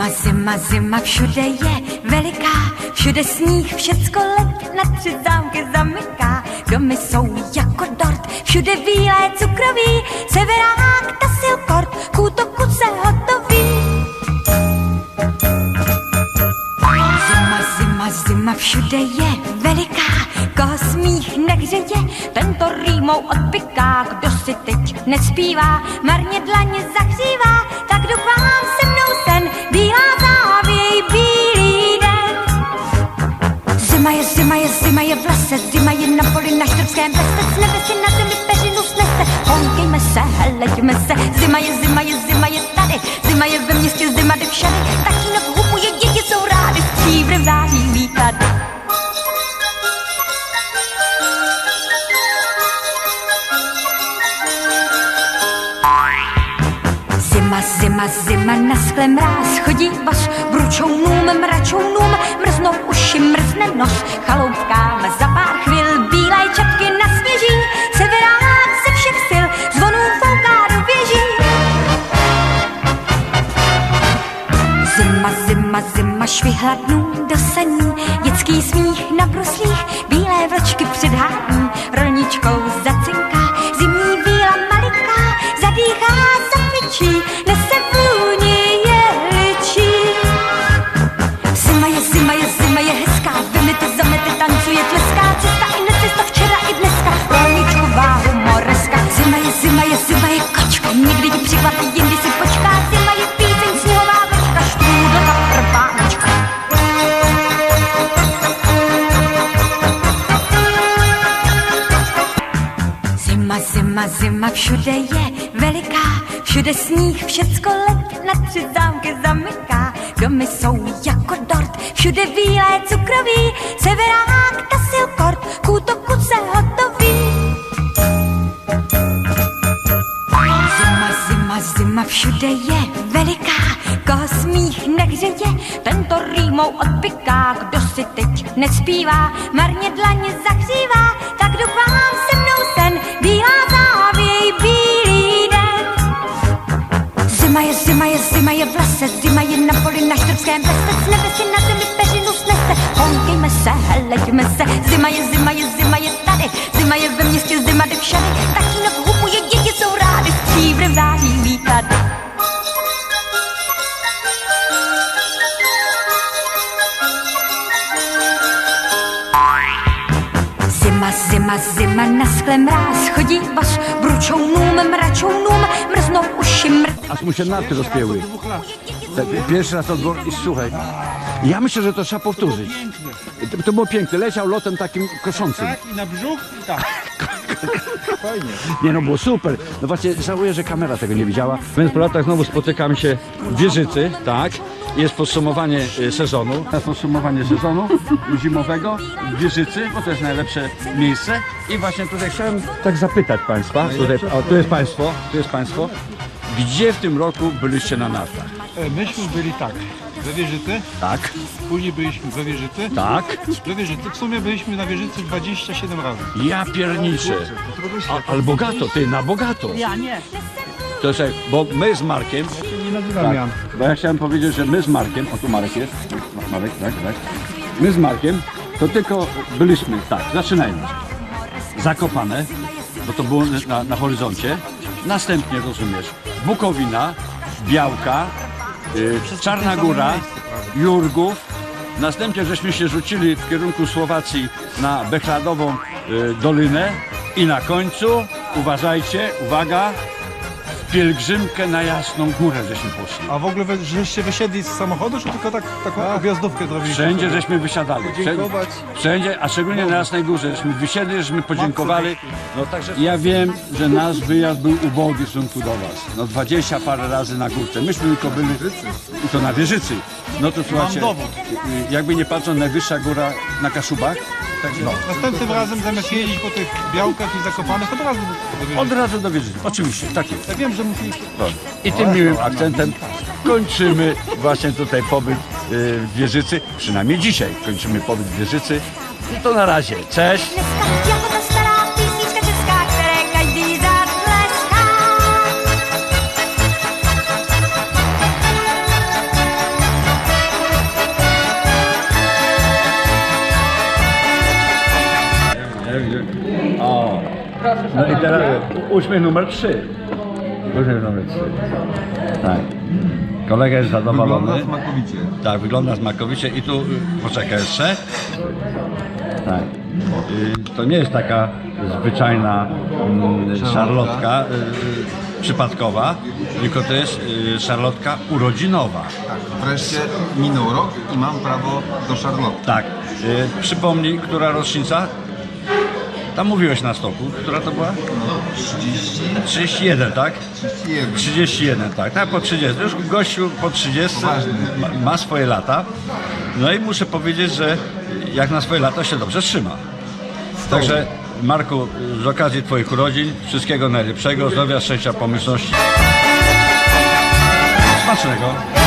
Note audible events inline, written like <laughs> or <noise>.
Zima, zima, zima, všude je veliká, všude sníh, všecko let na tři zámky zamyká. Domy jsou jako dort, všude bílé cukroví, severák, tasilkort, k útoku se hotoví. Zima, zima, zima, všude je veliká, koho smích nehřeje, tento rýmou odpiká, kdo si teď nespívá, marně dlaně zahřívá, tak jdu se zima je, v lese, zima je na poli na štrbském lese, nebe si na zemi peřinu snese, honkejme se, heleďme se, zima je, zima je, zima je tady, zima je ve městě, zima jde všade, zima, na skle mráz chodí vaš bručounům, mračounům, mrznou uši, mrzne nos, chaloupkám za pár chvil, bílé čapky na sněží, severák ze všech sil, zvonů fouká do věží. Zima, zima, zima, švihla dnů do saní, dětský smích na bruslích, bílé vlčky předhání, rolničkou zacinká, Zima, zima, všude je veliká, všude sníh, všecko let na tři zámky zamyká. Domy jsou jako dort, všude bílé cukroví, severák, tasilkort, k útoku se hotoví. Zima, zima, zima, všude je veliká, koho smích nehřeje, tento rýmou odpiká, kdo si teď nespívá, marně dlaně zahřívá, štrbském lese, s nebe si na zemi peřinu snese, honkejme se, heleďme se, zima je, zima je, zima je tady, zima je ve městě, zima jde všade, tatínek hupuje, děti jsou rády, stříbry v září výklady. Zima, zima, zima, na skle mráz chodí vaš bručounům, mračounům, Aż mu się narty rozpięły. Tak, Pierwszy raz odwrót i słuchaj. Ja myślę, że to trzeba powtórzyć. To, to było piękne. Leciał lotem takim koszącym. Tak, i na brzuch i tak. Fajnie. <laughs> Nie no, było super. No właśnie żałuję, że kamera tego nie widziała. Więc po latach znowu spotykam się w Wieżycy, tak. Jest podsumowanie y, sezonu. Jest podsumowanie sezonu zimowego w Wieżycy, bo to jest najlepsze miejsce. I właśnie tutaj chciałem tak zapytać Państwa. Tutaj, o, tu jest Państwo, tu jest Państwo. Gdzie w tym roku byliście na nartach? E, Myśmy byli tak, we Wieżycy, Tak, później byliśmy we Wieżycy, tak. we Wieżycy, w sumie byliśmy na Wieżycy 27 razy. Ja pierniczę. A, ale bogato, ty, na bogato. Ja nie. To jest, bo my z Markiem, Nie nazywam tak, Jan. bo ja chciałem powiedzieć, że my z Markiem, o tu Marek jest, Marek, tak, tak. My z Markiem, to tylko byliśmy, tak, zaczynając. Zakopane, bo to było na, na horyzoncie. Następnie, rozumiesz, Bukowina, Białka, y, Czarna Góra, Jurgów. Następnie żeśmy się rzucili w kierunku Słowacji na Bechladową y, Dolinę i na końcu, uważajcie, uwaga, pielgrzymkę na Jasną Górę żeśmy poszli. A w ogóle wy, żeście wysiedli z samochodu, czy tylko tak, taką objazdówkę zrobiliście? Wszędzie żeśmy wysiadali. Wszędzie, Podziękować. wszędzie, a szczególnie na Jasnej Górze, żeśmy wysiedli, żeśmy podziękowali. No także ja wiem, że nasz wyjazd był ubogi w stosunku do was. No dwadzieścia parę razy na górce. Myśmy tylko byli i to na Wieżycy. No to słuchajcie, dowód. jakby nie patrząc, najwyższa góra na Kaszubach. Także no, Następnym razem zamiast jeździć po tych białkach i zakopanych, od razu do od razu do. Oczywiście, tak jest. Ja wiem, że musieliście... I tym miłym akcentem kończymy właśnie tutaj pobyt y, w Wieżycy. Przynajmniej dzisiaj kończymy pobyt w Wieżycy. I to na razie. Cześć! No i teraz uśmiech numer 3. Uśmiech numer 3. Tak. Kolega jest zadowolony. Wygląda smakowicie. Tak, wygląda smakowicie i tu, y, poczekaj jeszcze. Tak. Y, To nie jest taka zwyczajna mm, Szarlotka. szarlotka y, przypadkowa, tylko to jest y, szarlotka urodzinowa. Tak, wreszcie minął rok i mam prawo do Charlotte. Tak. Y, Przypomnij, która rocznica? Tam mówiłeś na stoku. Która to była? No, 30, 31, tak? 31. 31, tak, tak, po 30. Już gościu po 30 Poważny. ma, ma swoje lata. No i muszę powiedzieć, że jak na swoje lata się dobrze trzyma. Także Marku, z okazji Twoich urodzin, wszystkiego najlepszego, zdrowia, szczęścia, pomyślności. Smacznego.